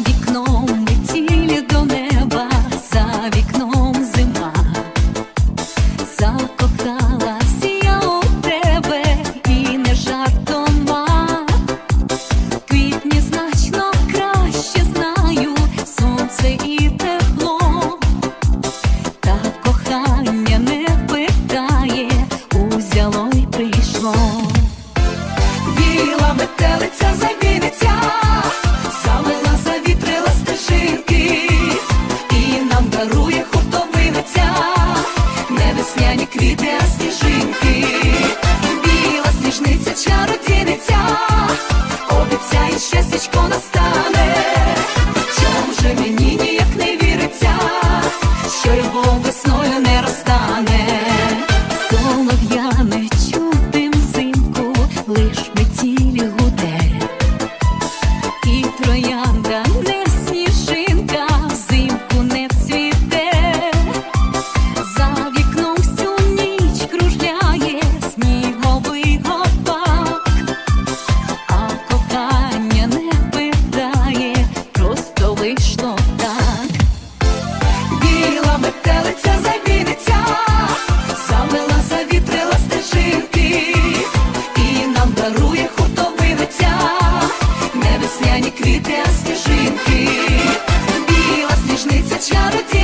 вікном метіль до неба, за вікном зима, закохалась я у тебе і не жартома. Квітні значно краще знаю сонце і тепло, та кохання не питає, узяло й прийшло. Біла метелиця завіниться, лиш метіль гуде, і троя Білосніжниця чародій